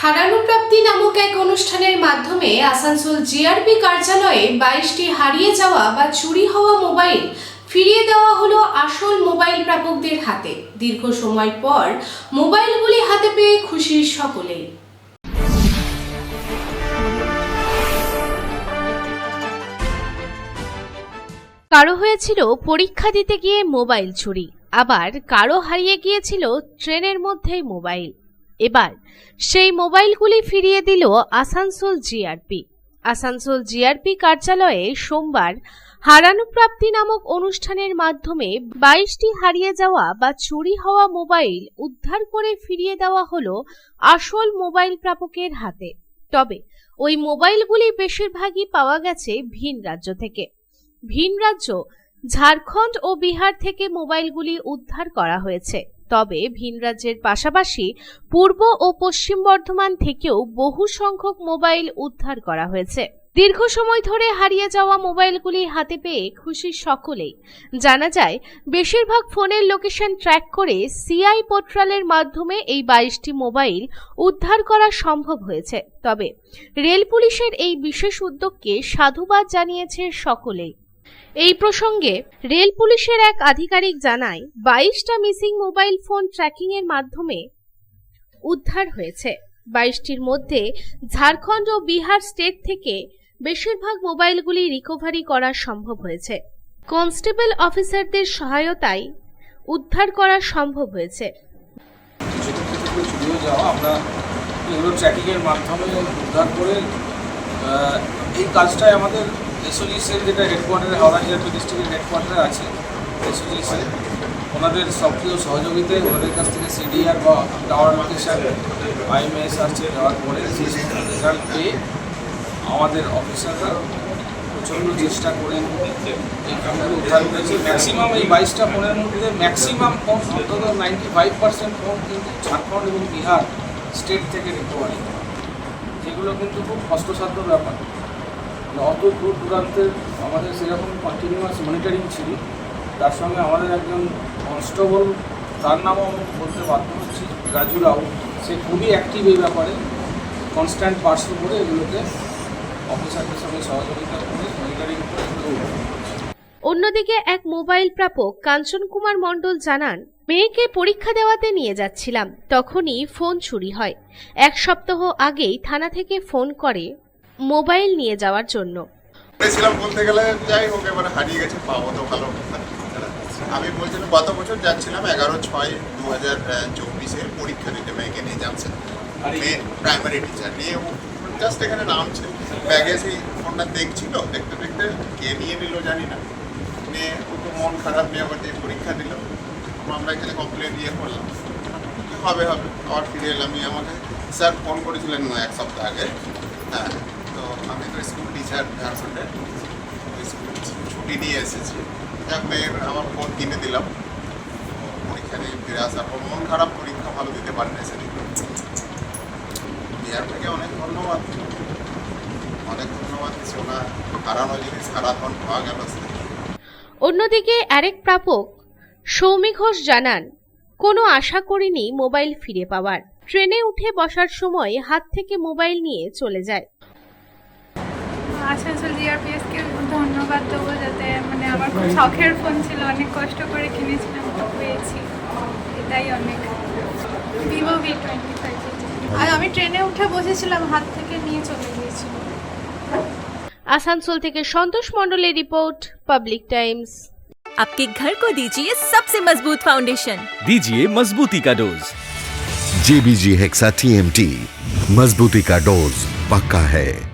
হারানো প্রাপ্তি নামক এক অনুষ্ঠানের মাধ্যমে আসানসোল জিআরপি কার্যালয়ে বাইশটি হারিয়ে যাওয়া বা চুরি হওয়া মোবাইল ফিরিয়ে দেওয়া হলো আসল মোবাইল প্রাপকদের হাতে। দীর্ঘ সময় পর মোবাইলগুলি হাতে পেয়ে খুশি সকলেই। কারও হয়েছিল পরীক্ষা দিতে গিয়ে মোবাইল চুরি, আবার কারও হারিয়ে গিয়েছিল ট্রেনের মধ্যেই মোবাইল। এবার, সেই মোবাইলগুলি ফিরিয়ে দিল আসানসোল জিআরপি আসানসোল জিআরপি কার্যালয়ে সোমবার হারানুপ্রাপ্তি নামক অনুষ্ঠানের মাধ্যমে বাইশটি হারিয়ে যাওয়া বা চুরি হওয়া মোবাইল উদ্ধার করে ফিরিয়ে দেওয়া হলো আসল মোবাইল প্রাপকের হাতে। তবে, ওই মোবাইলগুলি বেশিরভাগই পাওয়া গেছে ভিন রাজ্য থেকে। ভিন রাজ্য, ঝাড়খণ্ড ও বিহার থেকে মোবাইলগুলি উদ্ধার করা হয়েছে। তবে ভিন রাজ্যের পাশাপাশি পূর্ব ও পশ্চিম বর্ধমান থেকেও বহু সংখ্যক মোবাইল উদ্ধার করা হয়েছে। দীর্ঘ সময় ধরে হারিয়ে যাওয়া মোবাইলগুলি হাতে পেয়ে খুশি সকলেই। জানা যায়, বেশিরভাগ ফোনের লোকেশন ট্র্যাক করে সিআই পোর্টালের মাধ্যমে এই বাইশটি মোবাইল উদ্ধার করা সম্ভব হয়েছে। তবে রেল পুলিশের এই বিশেষ উদ্যোগকে সাধুবাদ জানিয়েছে সকলেই। এই প্রসঙ্গে রেল পুলিশের এক আধিকারিক জানায়, বাইশটা মিসিং মোবাইল ফোন ট্র্যাকিং এর মাধ্যমে উদ্ধার হয়েছে। বাইশটির মধ্যে ঝাড়খণ্ড ও বিহার স্টেট থেকে বেশিরভাগ মোবাইলগুলি রিকভারি করা সম্ভব হয়েছে। কনস্টেবল অফিসারদের সহায়তায় উদ্ধার করা সম্ভব হয়েছে। মাধ্যমে উদ্ধার করে এই কাজটায় আমাদের এসওজি যেটা হেডকোয়ার্টারে হাওড়া জিআরপি ডিস্ট্রিক্টের হেডকোয়ার্টারে আছে এসওজি ওনাদের সক্রিয় সহযোগিতায় ওনাদের কাছ থেকে সিডিআর বা টাওয়ার লোকেশন আইএমএস আসছে দেওয়ার পরে রেজাল্ট পেয়ে আমাদের অফিসাররা প্রচণ্ড চেষ্টা করে এই ফোনগুলো উদ্ধার করেছে। ম্যাক্সিমাম এই বাইশটা ফোনের মধ্যে ম্যাক্সিমাম ফোন অন্তত নাইনটি ফাইভ পার্সেন্ট ফোন কিন্তু ঝাড়খণ্ড এবং বিহার স্টেট থেকে রিকভারি যেগুলো কিন্তু খুব কষ্টসাধ্য ব্যাপার। অত দূর দূরান্তের আমাদের সেরকম কন্টিনিউয়াস মনিটরিং ছিল, তার সঙ্গে আমাদের একজন কনস্টেবল তার নামও বলতে বাধ্য হচ্ছি, রাজু রাও, সে খুবই অ্যাক্টিভ এই ব্যাপারে কনস্ট্যান্ট পার্সু করে এগুলোকে অফিসারদের সঙ্গে সহযোগিতা করে মনিটরিং করে। অন্যদিকে এক মোবাইল প্রাপক কাঞ্চন কুমার মণ্ডল জানান, মেয়েকে পরীক্ষা দেওয়াতে নিয়ে যাচ্ছিলাম, তখনই ফোন চুরি হয় এক সপ্তাহ আগেই থানা থেকে ফোন করে মোবাইল নিয়ে যাওয়ার জন্য। বলেছিলাম বলতে গেলে যাই হোক, এবার হারিয়ে গেছে পাবো তো ভালো আমি বলছিলাম, গত বছর যাচ্ছিলাম এগারো ছয় দু হাজার চব্বিশে পরীক্ষা দিতে মেয়েকে নিয়ে যাচ্ছে। মেয়ে প্রাইমারি টিচার নিয়ে জাস্ট এখানে নামছে। ব্যাগে সেই ফোনটা দেখছিল, দেখতে দেখতে কে নিয়ে নিল জানি না। নিয়ে তো মন খারাপ নিয়ে আবার দিয়ে পরীক্ষা দিল। আমরা এখানে কমপ্লেন দিয়ে করলাম। হবে হবে, আবার ফিরে এলাম। আমাকে স্যার ফোন করেছিলেন এক সপ্তাহ আগে। হ্যাঁ। আমি তো স্কুল টিচার ঝাড়খণ্ডে স্কুল ছুটি নিয়ে এসেছি। মেয়ের আমার ফোন কিনে দিলাম। পরীক্ষা নিয়ে ফিরে আসার পর মন খারাপ, পরীক্ষা ভালো দিতে পারেন সেদিন। বিহার থেকে অনেক ধন্যবাদ। অনেক ধন্যবাদ, সোনা। হারানো জিনিস সারাক্ষণ পাওয়া গেল অন্যদিকে আরেক প্রাপক সৌমি ঘোষ জানান, কোনো আশা করিনি মোবাইল ফিরে পাওয়ার। ট্রেনে উঠে বসার সময় হাত থেকে মোবাইল নিয়ে চলে যায়। আসানসোল জিআরপিএসকে ধন্যবাদ দেবো যাতে মানে আমার খুব শখের ফোন ছিল অনেক কষ্ট করে কিনেছিলাম তো পেয়েছি এটাই অনেক ভিভো ভি টোয়েন্টি ফাইভ আর আমি ট্রেনে উঠে বসেছিলাম হাত থেকে নিয়ে চলে গিয়েছিল আসানসোল থেকে সন্তোষ মণ্ডলের রিপোর্ট পাবলিক টাইমস आपके घर को दीजिए सबसे मजबूत फाउंडेशन दीजिए मजबूती का डोज जेबीजी हेक्सा टीएमटी मजबूती का डोज पक्का है